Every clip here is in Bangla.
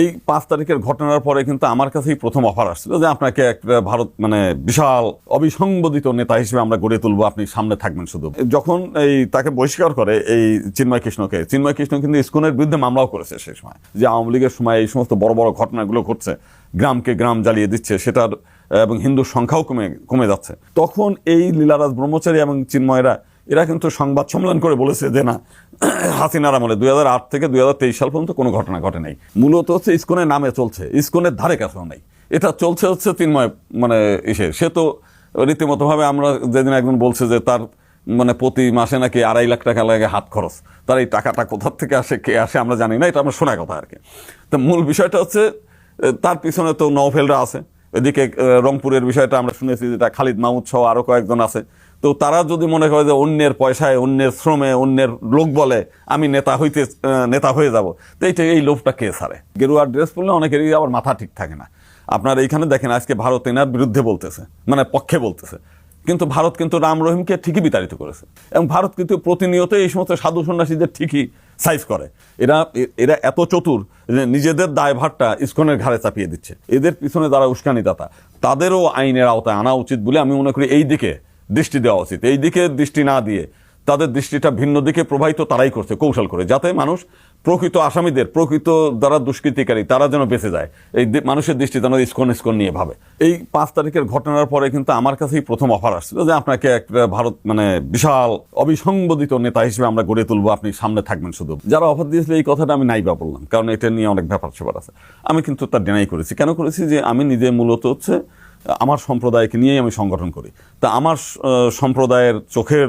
এই পাঁচ তারিখের ঘটনার পরে কিন্তু আমার কাছেই প্রথম অফার আসছিল যে আপনাকে একটা ভারত মানে বিশাল অবিসংবাদিত নেতা হিসেবে আমরা গড়ে তুলবো, আপনি সামনে থাকবেন শুধু। যখন এই তাকে বহিষ্কার করে এই চিন্ময় কৃষ্ণকে, চিন্ময় কৃষ্ণ কিন্তু ইস্কনের বিরুদ্ধে মামলাও করেছে সেই সময়, যে আওয়ামী লীগের সময় এই সমস্ত বড় বড় ঘটনাগুলো ঘটছে, গ্রামকে গ্রাম জ্বালিয়ে দিচ্ছে, সেটার এবং হিন্দুর সংখ্যাও কমে কমে যাচ্ছে। তখন এই লীলারাজ ব্রহ্মচারী এবং চিন্ময়রা এরা কিন্তু সংবাদ সম্মেলন করে বলেছে যে না, হাসিনার আমলে দুই হাজার আট থেকে দুই হাজার তেইশ সাল পর্যন্ত কোনো ঘটনা ঘটে নাই। মূলত হচ্ছে ইস্কনের নামে চলছে, ইস্কনের ধারে কাছেও নেই। এটা চলছে হচ্ছে তিনময় মানে ইসে, সে তো রীতিমতোভাবে আমরা যেদিন একজন বলছে যে তার মানে প্রতি মাসে নাকি আড়াই লাখ টাকা লাগে হাত খরচ, তার এই টাকাটা কোথার থেকে আসে, কে আসে আমরা জানি না, এটা আমরা শোনা কথা আর কি। তো মূল বিষয়টা হচ্ছে তার পিছনে তো নওফেলরা আছে, এদিকে রংপুরের বিষয়টা আমরা শুনেছি যেটা খালিদ মাহমুদ সহ আরও কয়েকজন আছে। তো তারা যদি মনে করে যে অন্যের পয়সায়, অন্যের শ্রমে, অন্যের লোক বলে আমি নেতা হইতে নেতা হয়ে যাব, তো এইটা, এই লোভটা কে সারে গেরুয়ার ড্রেস পরলে অনেকেরই আবার মাথা ঠিক থাকে না। আপনার এইখানে দেখেন, আজকে ভারত এনার বিরুদ্ধে বলতেছে মানে পক্ষে বলতেছে। কিন্তু ভারত কিন্তু রাম রহিমকে ঠিকই বিতাড়িত করেছে। এবং ভারত কিন্তু প্রতিনিয়ত এই সমস্ত সাধু সন্ন্যাসীদের ঠিকই সাইজ করে। এরা এরা এত চতুর যে নিজেদের দায়ভারটা ইস্কনের ঘাড়ে চাপিয়ে দিচ্ছে। এদের পিছনে যারা উস্কানিদাতা তাদেরও আইনের আওতায় আনা উচিত বলে আমি মনে করি এই দিকে দৃষ্টি দেওয়া উচিত। এই দিকে দৃষ্টি না দিয়ে তাদের দৃষ্টিটা ভিন্ন দিকে প্রবাহিত তারাই করছে, কৌশল করে, যাতে মানুষ প্রকৃত আসামিদের, প্রকৃত যারা দুষ্কৃতিকারী, তারা যেন বেঁচে যায়। এই মানুষের দৃষ্টি যেন ইস্কন ইস্কন নিয়ে ভাবে। এই পাঁচ তারিখের ঘটনার পরে কিন্তু আমার কাছেই প্রথম অফার আসছিল যে আপনাকে একটা ভারত মানে বিশাল অবিসংবাদিত নেতা হিসেবে আমরা গড়ে তুলবো, আপনি সামনে থাকবেন শুধু। যারা অফার দিয়েছিল এই কথাটা আমি নাই বা বললাম, কারণ এটা নিয়ে অনেক ব্যাপার স্যাপার আছে। আমি কিন্তু তার ডেনাই করেছি। কেন করেছি? যে আমি নিজে মূলত হচ্ছে আমার সম্প্রদায়কে নিয়েই আমি সংগঠন করি। তা আমার সম্প্রদায়ের চোখের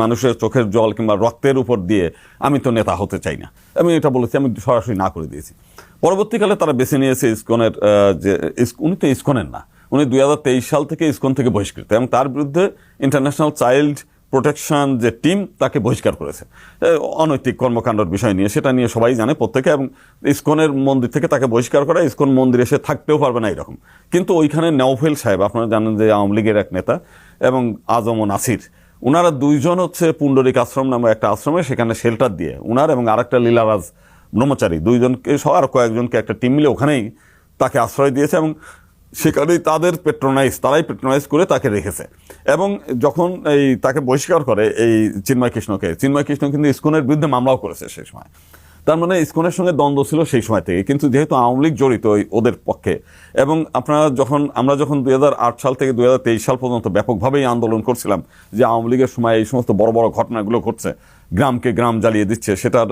মানুষের চোখের জল কিংবা রক্তের উপর দিয়ে আমি তো নেতা হতে চাই না। আমি এটা বলেছি, আমি সরাসরি না করে দিয়েছি। পরবর্তীকালে তারা বেছে নিয়েছে ইস্কনের যে উনি তো ইস্কনের না। উনি দুই হাজার তেইশ সাল থেকে ইস্কন থেকে বহিষ্কৃত এবং তার বিরুদ্ধে ইন্টারন্যাশনাল চাইল্ড প্রোটেকশন যে টিম তাকে বহিষ্কার করেছে। অনৈতিক কর্মকাণ্ডের বিষয় নিয়ে, সেটা নিয়ে সবাই জানে প্রত্যেকে এবং ইসকনের মন্দির থেকে তাকে বহিষ্কার করা, ইসকন মন্দিরে সে থাকতেও পারবে না এরকম। কিন্তু ওইখানে নওফেল সাহেব, আপনারা জানেন যে আওয়ামী লীগের এক নেতা, এবং আজম ও নাসির ওনারা দুইজন হচ্ছে পুণ্ডরিক আশ্রম নামে একটা আশ্রমে, সেখানে শেল্টার দিয়ে ওনার এবং আরেকটা লীলারাজ ব্রহ্মচারী, দুইজনকে সহ আর কয়েকজনকে একটা টিম মিলে ওখানেই তাকে আশ্রয় দিয়েছে এবং সেখানেই তাদের পেট্রোনাইজ তারাই পেট্রোনাইজ করে তাকে রেখেছে। এবং যখন এই তাকে বহিষ্কার করে এই চিন্ময় কৃষ্ণকে, চিন্ময় কৃষ্ণ কিন্তু ইস্কনের বিরুদ্ধে মামলাও করেছে সেই সময়। তার মানে ইস্কনের সঙ্গে দ্বন্দ্ব ছিল সেই সময় থেকে, কিন্তু যেহেতু আওয়ামী লীগ জড়িত ওদের পক্ষে, এবং আপনারা যখন, আমরা যখন দুই হাজার আট সাল থেকে দু হাজার তেইশ সাল পর্যন্ত ব্যাপকভাবেই আন্দোলন করছিলাম, যে আওয়ামী লীগের সময় এই সমস্ত বড় বড় ঘটনাগুলো ঘটছে, গ্রামকে গ্রাম জ্বালিয়ে দিচ্ছে, সেটার,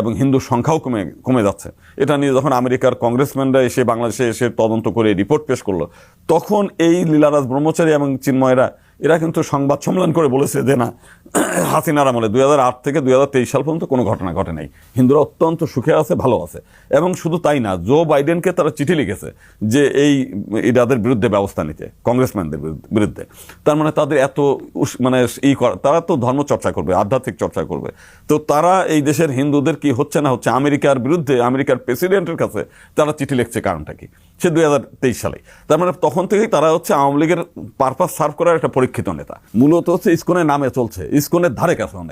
এবং হিন্দুর সংখ্যাও কমে কমে যাচ্ছে, এটা নিয়ে যখন আমেরিকার কংগ্রেসম্যানরা এসে বাংলাদেশে এসে তদন্ত করে রিপোর্ট পেশ করল, তখন এই লীলারাজ ব্রহ্মচারী এবং চিন্ময়রা এরা কিন্তু সংবাদ সম্মেলন করে বলেছে যে না, হাসিনার আমলে দুই হাজার আট থেকে দুই হাজার তেইশ সাল পর্যন্ত কোনো ঘটনা ঘটে নাই। হিন্দুরা অত্যন্ত সুখে আছে, ভালো আছে। এবং শুধু তাই না, জো বাইডেনকে তারা চিঠি লিখেছে যে এই এদের বিরুদ্ধে ব্যবস্থা নিতে, কংগ্রেসম্যানদের বিরুদ্ধে- তার মানে তাদের এত মানে ই করা তারা তো ধর্ম চর্চা করবে, আধ্যাত্মিক চর্চা করবে। তো তারা এই দেশের হিন্দুদের কি হচ্ছে না হচ্ছে, আমেরিকার বিরুদ্ধে, আমেরিকার প্রেসিডেন্টের কাছে তারা চিঠি লিখছে কারণটা কি? সে দুই হাজার তেইশ সালে তার মানে তখন থেকেই তারা হচ্ছে আওয়ামী লীগের পারপাস সার্ভ করার একটা পরীক্ষিত নেতা। মূলত হচ্ছে ইস্কনের নামে চলছে। ইস্কনের ধারে কাছেও নাই